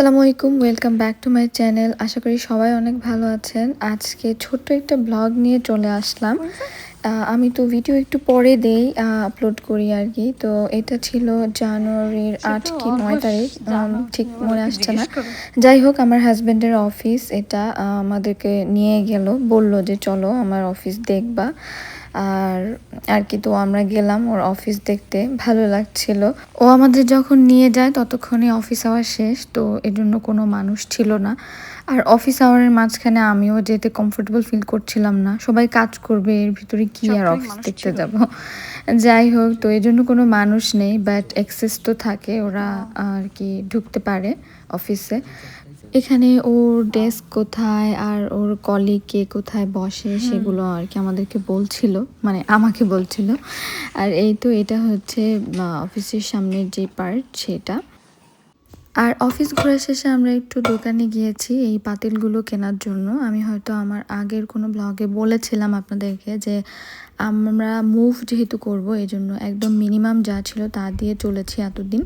আলাইকুম welcome back to my channel আশা করি সবাই অনেক ভালো আছেন। আজকে ছোট্ট একটা ব্লগ নিয়ে চলে আসলাম। আমি তো ভিডিও একটু পরে দেই আপলোড করি আর কি। তো এটা ছিল জানুয়ারির আট কি নয় তারিখ ঠিক মনে আসছে না। যাই হোক আমার হাজব্যান্ডের অফিস এটা আমাদেরকে নিয়ে গেল। বলল যে চলো আমার অফিস দেখবা। আর আর কি তো আমরা গেলাম ওর অফিস দেখতে ভালো লাগছিল। ও আমাদের যখন নিয়ে যায় ততক্ষণে অফিস আওয়ার শেষ তো এর জন্য কোনো মানুষ ছিল না। আর অফিস আওয়ারের মাঝখানে আমিও যেতে কমফোর্টেবল ফিল করছিলাম না। সবাই কাজ করবে এর ভিতরে কি আর অফিস দেখতে যাব? যাই হোক তো এই জন্য কোনো মানুষ নেই বাট অ্যাক্সেস তো থাকে ওরা আর কি ঢুকতে পারে অফিসে এখানে ওর ডেস্ক কোথায় আর ওর কলিগকে কোথায় বসে সেগুলো আর কি আমাদেরকে বলছিল মানে আমাকে বলছিল। আর এই তো এটা হচ্ছে অফিসের সামনের যে পার্ট সেটা। আর অফিস ঘোরা শেষে আমরা একটু দোকানে গিয়েছি এই পাতিলগুলো কেনার জন্য। আমি হয়তো আমার আগের কোনো ব্লগে বলেছিলাম আপনাদেরকে যে আমরা মুভ যেহেতু করব এই জন্য একদম মিনিমাম যা ছিল তা দিয়ে চলেছি এতদিন।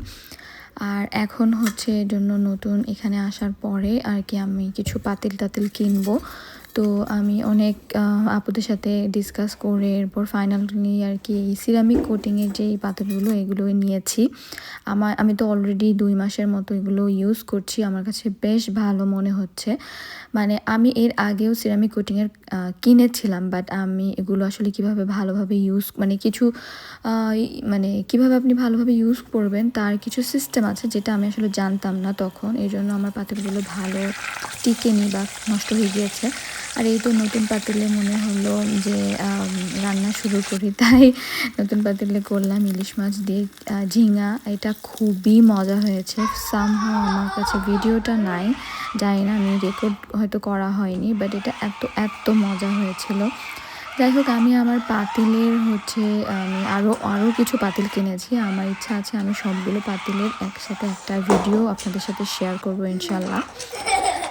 আর এখন হচ্ছে এর জন্য নতুন এখানে আসার পরে আর কি আমি কিছু পাতিল টাতিল কিনবো। তো আমি অনেক আপুদের সাথে ডিসকাস করে এরপর ফাইনালি আর কি এই সিরামিক কোটিংয়ের যে এই পাতিলগুলো এগুলো নিয়েছি। আমার, আমি তো অলরেডি দুই মাসের মতো এগুলো ইউজ করছি, আমার কাছে বেশ ভালো মনে হচ্ছে। মানে আমি এর আগেও সিরামিক কোটিংয়ের কিনেছিলাম বাট আমি এগুলো আসলে কীভাবে ভালোভাবে ইউজ মানে কিছু মানে কীভাবে আপনি ভালোভাবে ইউজ করবেন, তার কিছু সিস্টেম আছে যেটা আমি আসলে জানতাম না তখন। এই জন্য আমার পাথরগুলো ভালো টিকেনি বা নষ্ট হয়ে গিয়েছে। আর এই তো নতুন পাতিলে মনে হলো যে রান্না শুরু করি, তাই নতুন পাতিলে করলাম ইলিশ মাছ দিয়ে ঝিঙা। এটা খুবই মজা হয়েছে। সামহাও আমার কাছে ভিডিওটা নাই। জানি না, আমি রেকর্ড হয়তো করা হয়নি বাট এটা এত এত মজা হয়েছিল। যাই হোক, আমি আমার পাতিলের হচ্ছে, আমি আরও আরও কিছু পাতিল কিনেছি। আমার ইচ্ছা আছে আমি সবগুলো পাতিলের একসাথে একটা ভিডিও আপনাদের সাথে শেয়ার করব, ইনশাল্লাহ।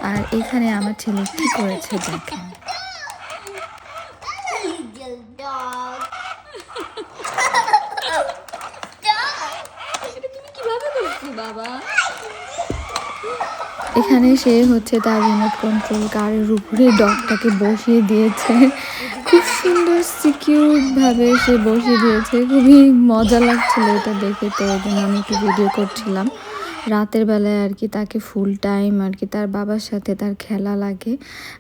আর এখানে আমার ছেলে কি করেছে দেখেন এখানে সে হচ্ছে তার রিমোট কন্ট্রোল কারের উপরে ডগটাকে বসিয়ে দিয়েছে। খুব সুন্দর সিকিউর ভাবে সে বসিয়ে দিয়েছে। খুবই মজা লাগছিল এটা দেখে তো ওই জন্য আমি একটু ভিডিও করছিলাম। রাতের বেলায় আর কি তাকে ফুল টাইম আর কি তার বাবার সাথে তার খেলা লাগে।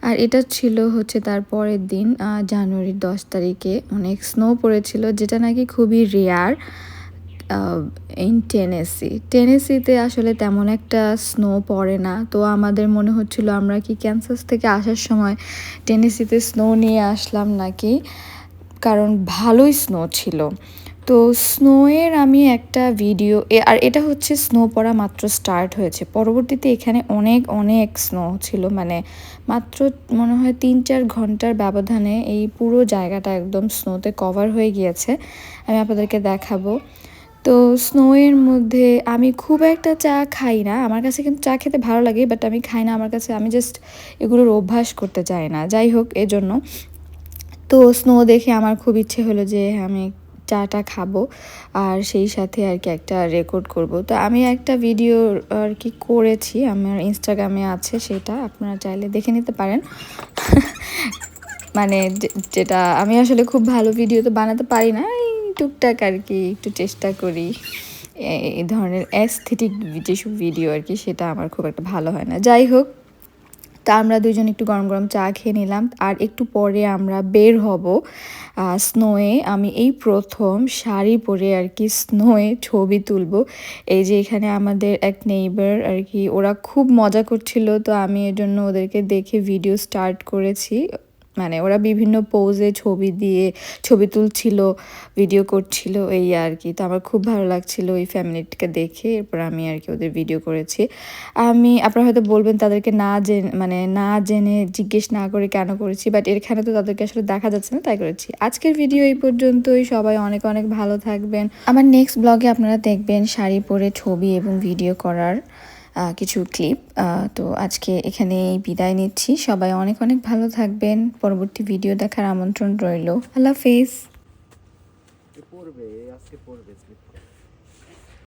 আর এটা ছিল হচ্ছে তার পরের দিন জানুয়ারির দশ তারিখে। অনেক স্নো পড়েছিল, যেটা নাকি খুবই রেয়ার ইন টেনেসি টেনেসিতে আসলে তেমন একটা স্নো পড়ে না। তো আমাদের মনে হচ্ছিল আমরা কি ক্যান্সাস থেকে আসার সময় টেনেসিতে স্নো নিয়ে আসলাম নাকি? কারণ ভালোই স্নো ছিল। তো স্নোয়ের আমি একটা ভিডিও আর এটা হচ্ছে স্নো পড়া মাত্র স্টার্ট হয়েছে। পরবর্তীতে এখানে অনেক অনেক স্নো ছিল মানে মাত্র মনে হয় তিন চার ঘণ্টার ব্যবধানে এই পুরো জায়গাটা একদম স্নোতে কভার হয়ে গিয়েছে। আমি আপনাদেরকে দেখাবো। তো স্নোয়ের মধ্যে আমি খুব একটা চা খাই না। আমার কাছে কিন্তু চা খেতে ভালো লাগে বাট আমি খাই না। আমার কাছে, আমি জাস্ট এগুলোর অভ্যাস করতে চাই না। যাই হোক, এজন্য। তো স্নো দেখে আমার খুব ইচ্ছে হলো যে আমি চাটা খাব, আর সেই সাথে আর কি একটা রেকর্ড করব। তো আমি একটা ভিডিও আর কি করেছি, আমার ইনস্টাগ্রামে আছে সেটা, আপনারা চাইলে দেখে নিতে পারেন। মানে যেটা আমি আসলে খুব ভালো ভিডিও তো বানাতে পারি না, এই টুকটাক আর কি একটু চেষ্টা করি। এই ধরনের অ্যাস্থেটিক যেসব ভিডিও আর কি, সেটা আমার খুব একটা ভালো হয় না। যাই হোক তা আমরা দুজন একটু গরম গরম চা খেয়ে নিলাম। আর একটু পরে আমরা বের হব স্নোয়ে আমি এই প্রথম শাড়ি পরে আর কি স্নোয়ে ছবি তুলব। এই যে এখানে আমাদের এক নেইবার আর কি, ওরা খুব মজা করছিল। তো আমি এর জন্য ওদেরকে দেখে ভিডিও স্টার্ট করেছি। মানে ওরা বিভিন্ন পোজে ছবি দিয়ে, ছবি তুলছিল ভিডিও করছিল, এই আর কি। তো আমার খুব ভালো লাগছিল ওই ফ্যামিলিটাকে দেখে, এরপর আমি আর কি ওদের ভিডিও করেছি। আমি, আপনারা হয়তো বলবেন তাদেরকে না জেনে মানে না জেনে জিজ্ঞেস না করে কেন করেছি বাট এখানে তো তাদেরকে আসলে দেখা যাচ্ছে না, তাই করেছি। আজকের ভিডিও এই পর্যন্তই, সবাই অনেক অনেক ভালো থাকবেন। আমার নেক্সট ব্লগে আপনারা দেখবেন শাড়ি পরে ছবি এবং ভিডিও করার। কিছু ক্লিপ তো আজকে এখানে বিদায় নিচ্ছি। সবাই অনেক অনেক ভালো থাকবেন। পরবর্তী ভিডিও দেখার আমন্ত্রণ রইল। আল্লাহ হাফেজ।